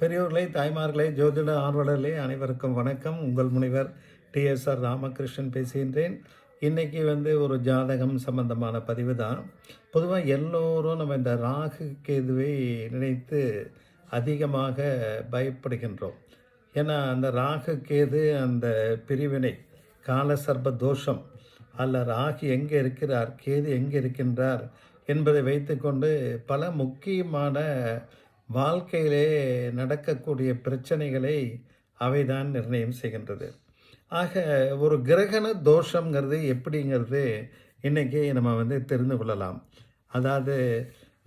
பெரியோர்களே தாய்மார்களே ஜோதிட ஆர்வலர்களே அனைவருக்கும் வணக்கம். உங்கள் முனைவர் டிஎஸ்ஆர் ராமகிருஷ்ணன் பேசுகின்றேன். இன்றைக்கி வந்து ஒரு ஜாதகம் சம்பந்தமான பதிவு தான். பொதுவாக எல்லோரும் நம்ம இந்த ராகு கேதுவை நினைத்து அதிகமாக பயப்படுகின்றோம். ஏன்னா அந்த ராகு கேது அந்த பிரிவினை காலசர்ப தோஷம் அல்ல ராகு எங்கே இருக்கிறார் கேது எங்கே இருக்கின்றார் என்பதை வைத்துக்கொண்டு பல முக்கியமான வாழ்க்கையிலே நடக்கக்கூடிய பிரச்சனைகளை அவைதான் நிர்ணயம் செய்கின்றது. ஆக ஒரு கிரகண தோஷங்கிறது எப்படிங்கிறது இன்றைக்கி நம்ம வந்து தெரிந்து கொள்ளலாம். அதாவது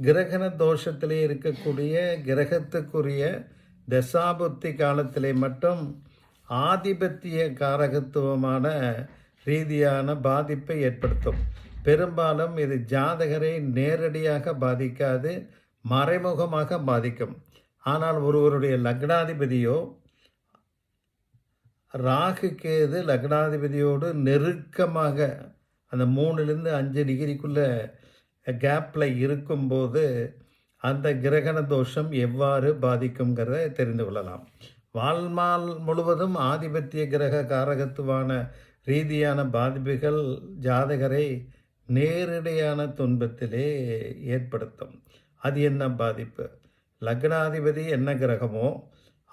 கிரகண தோஷத்திலே இருக்கக்கூடிய கிரகத்துக்குரிய தசாபுத்தி காலத்திலே மட்டும் ஆதிபத்திய காரகத்துவமான ரீதியான பாதிப்பை ஏற்படுத்தும். பெரும்பாலும் இது ஜாதகரை நேரடியாக பாதிக்காது மறைமுகமாக பாதிக்கும். ஆனால் ஒருவருடைய லக்னாதிபதியோ ராகு கேது லக்னாதிபதியோடு நெருக்கமாக அந்த மூணுலேருந்து அஞ்சு டிகிரிக்குள்ளே கேப்பில் இருக்கும்போது அந்த கிரகண தோஷம் எவ்வாறு பாதிக்குங்கிறத தெரிந்து கொள்ளலாம். வாழ்நாள் முழுவதும் ஆதிபத்திய கிரக காரகத்துவான ரீதியான பாதிப்புகள் ஜாதகரை நேரடியான துன்பத்திலே ஏற்படுத்தும். அது என்ன பாதிப்பு? லக்னாதிபதி என்ன கிரகமோ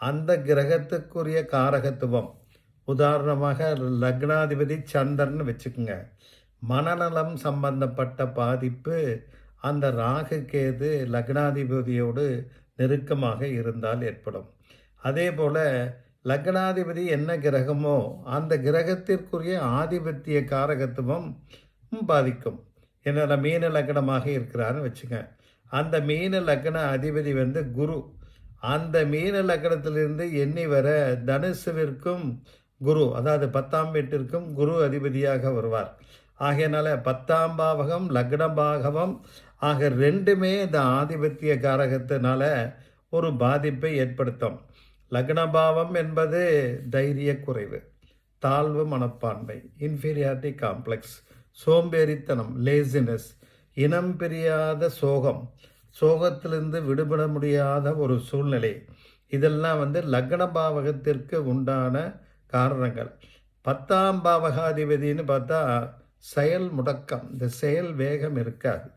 அந்த கிரகத்துக்குரிய காரகத்துவம். உதாரணமாக லக்னாதிபதி சந்திரன் வச்சுக்கோங்க. மனநலம் சம்பந்தப்பட்ட பாதிப்பு அந்த ராகு கேது லக்னாதிபதியோடு நெருக்கமாக இருந்தால் ஏற்படும். அதே போல் லக்னாதிபதி என்ன கிரகமோ அந்த கிரகத்திற்குரிய ஆதிபத்திய காரகத்துவம் பாதிக்கும். என்னோட மீன லக்னமாக இருக்கிறான்னு வச்சுங்க அந்த மீன லக்ன அதிபதி வந்து குரு. அந்த மீன லக்னத்திலிருந்து எண்ணி வர தனுசுவிற்கும் குரு அதாவது பத்தாம் வீட்டிற்கும் குரு அதிபதியாக வருவார். ஆகையினால பத்தாம் பாவகம் லக்ன பாகவம் ஆக ரெண்டுமே இந்த ஆதிபத்திய காரகத்தினால ஒரு பாதிப்பை ஏற்படுத்தும். லக்னபாவம் என்பது தைரிய குறைவு தாழ்வு மனப்பான்மை இன்ஃபீரியாரிட்டி காம்ப்ளெக்ஸ் சோம்பேறித்தனம் லேசினஸ் இனம் பிரியாத சோகம். சோகத்திலிருந்து விடுபட முடியாத ஒரு சூழ்நிலை. இதெல்லாம் வந்து லக்ன பாவகத்திற்கு உண்டான காரணங்கள். பத்தாம் பாவகாதிபதினு பார்த்தா செயல் முடக்கம். இந்த செயல் வேகம் இருக்காது.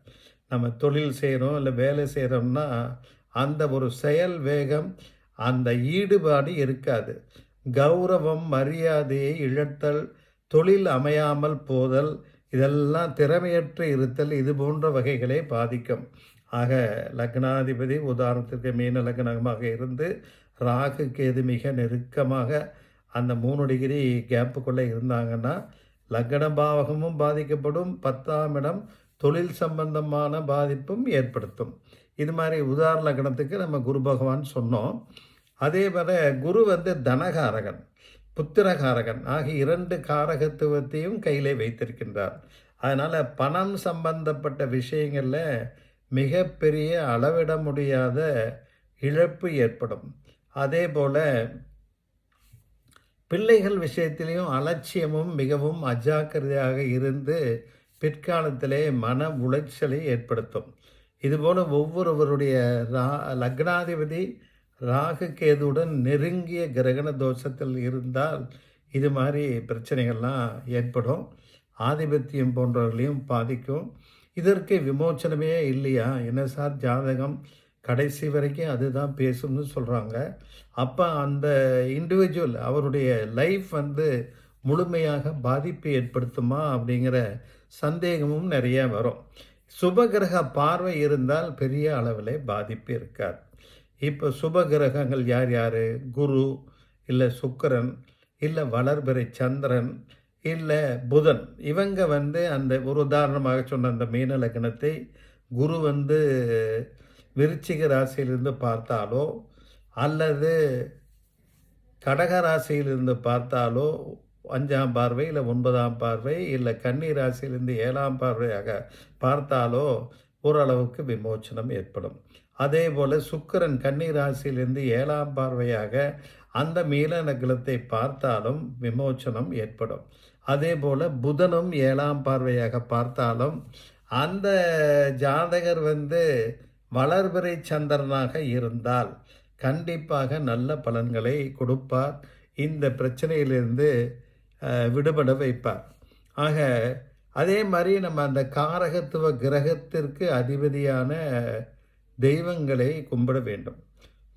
நம்ம தொழில் செய்கிறோம் இல்லை வேலை செய்கிறோம்னா அந்த ஒரு செயல் வேகம் அந்த ஈடுபாடு இருக்காது. கௌரவம் மரியாதையை இழத்தல் தொழில் அமையாமல் போதல் இதெல்லாம் திறமையற்று இருத்தல் இது போன்ற வகைகளை பாதிக்கும். ஆக லக்னாதிபதி உதாரணத்திற்கு மீன லக்னமாக இருந்து ராகு கேது மிக நெருக்கமாக அந்த மூணு டிகிரி கேப்புக்குள்ளே இருந்தாங்கன்னா லக்ன பாவகமும் பாதிக்கப்படும் பத்தாம் இடம் தொழில் சம்பந்தமான பாதிப்பும் ஏற்படுத்தும். இது மாதிரி உதாரண லக்னத்துக்கு நம்ம குரு பகவான் சொன்னோம். அதே போல் குரு வந்து தனகாரகன். புத்திரகாரகன் ஆகிய இரண்டு காரகத்துவத்தையும் கையிலே வைத்திருக்கின்றார். அதனால் பணம் சம்பந்தப்பட்ட விஷயங்களில் மிகப்பெரிய அளவிட முடியாத இழப்பு ஏற்படும். அதே போல் பிள்ளைகள் விஷயத்திலையும் அலட்சியமும் மிகவும் அஜாக்கிரதையாக இருந்து பிற்காலத்திலே மன உளைச்சலை ஏற்படுத்தும். இதுபோல் ஒவ்வொருவருடைய ரா லக்னாதிபதி ராகு கேதுவுடன் நெருங்கிய கிரகண தோஷத்தில் இருந்தால் இது மாதிரி பிரச்சனைகள்லாம் ஏற்படும். ஆதிபத்தியம் போன்றவர்களையும் பாதிக்கும். இதற்கு விமோச்சனமே இல்லையா? என்ன சார்? ஜாதகம் கடைசி வரைக்கும் அதுதான் பேசும்னு சொல்கிறாங்க அப்போ அந்த இண்டிவிஜுவல் அவருடைய லைஃப் வந்து முழுமையாக பாதிப்பு ஏற்படுத்துமா அப்படிங்கிற சந்தேகமும் நிறைய வரும். சுபகிரக பார்வை இருந்தால் பெரிய அளவில் பாதிப்பு இருக்காது. இப்போ சுப கிரகங்கள் யார் யார்? குரு இல்லை சுக்கரன் இல்லை வளர்பிறை சந்திரன் இல்லை புதன். இவங்க வந்து அந்த ஒரு உதாரணமாக சொன்ன அந்த மீன லக்னத்தை குரு வந்து விருச்சிக ராசியிலிருந்து பார்த்தாலோ அல்லது கடக ராசியிலிருந்து பார்த்தாலோ அஞ்சாம் பார்வை இல்லை ஒன்பதாம் பார்வை இல்லை கன்னி ராசியிலிருந்து ஏழாம் பார்வையாக பார்த்தாலோ ஓரளவுக்கு விமோச்சனம் ஏற்படும். அதே போல் சுக்கரன் கன்னி ராசியிலிருந்து ஏழாம் பார்வையாக அந்த மீன நகலத்தை பார்த்தாலும் விமோச்சனம் ஏற்படும். அதே போல் புதனும் ஏழாம் பார்வையாக பார்த்தாலும் அந்த ஜாதகர் வந்து வளர்பிறை சந்திரனாக இருந்தால் கண்டிப்பாக நல்ல பலன்களை கொடுப்பார். இந்த பிரச்சனையிலிருந்து விடுபட வைப்பார். ஆக அதே மாதிரி நம்ம அந்த காரகத்துவ கிரகத்திற்கு அதிபதியான தெய்வங்களை கும்பிட வேண்டும்.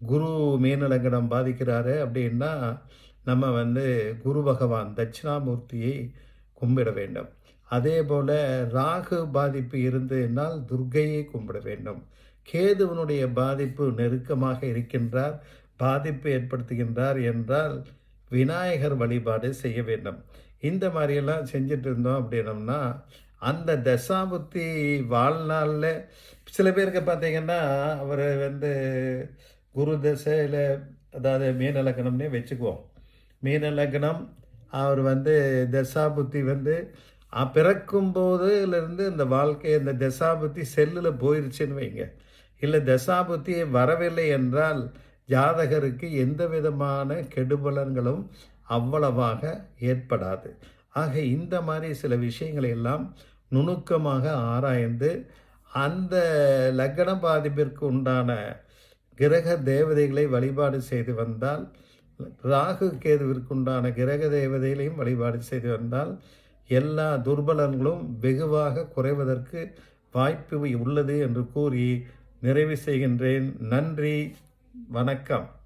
குரு மீனலங்கனம் பாதிக்கிறாரு அப்படின்னா நம்ம வந்து குரு பகவான் தட்சிணாமூர்த்தியை கும்பிட வேண்டும். அதே போல் ராகு பாதிப்பு இருந்ததுனால் துர்க்கையை கும்பிட வேண்டும். கேதுவனுடைய பாதிப்பு நெருக்கமாக இருக்கின்றார் பாதிப்பு ஏற்படுத்துகின்றார் என்றால் விநாயகர் வழிபாடு செய்ய வேண்டும். இந்த மாதிரியெல்லாம் செஞ்சுட்டு இருந்தோம் அப்படின்னம்னா அந்த தசாபுத்தி வாழ்நாளில் சில பேருக்கு பார்த்தீங்கன்னா அவர் வந்து குரு தசையில் அதாவது மீன லக்கணம்னே வச்சுக்குவோம். மீன லக்னம் அவர் வந்து தசாபுத்தி வந்து பிறக்கும்போதுலேருந்து பிறக்கும் போதுலேருந்து இந்த வாழ்க்கை இந்த தசாபுத்தி செல்லில் போயிருச்சுன்னு வைங்க. இல்லை தசாபுத்தி வரவில்லை என்றால் ஜாதகருக்கு எந்த விதமான கெடுபலன்களும் அவ்வளவாக ஏற்படாது. ஆக இந்த மாதிரி சில விஷயங்களை எல்லாம் நுணுக்கமாக ஆராய்ந்து அந்த லக்ன பாதிப்பிற்கு உண்டான கிரக தேவதைகளை வழிபாடு செய்து வந்தால் ராகு கேதுவிற்குண்டான கிரக தேவதைகளையும் வழிபாடு செய்து வந்தால் எல்லா துர்பலன்களும் வெகுவாக குறைவதற்கு வாய்ப்பு உள்ளது என்று கூறி நிறைவு செய்கின்றேன். நன்றி. வணக்கம்.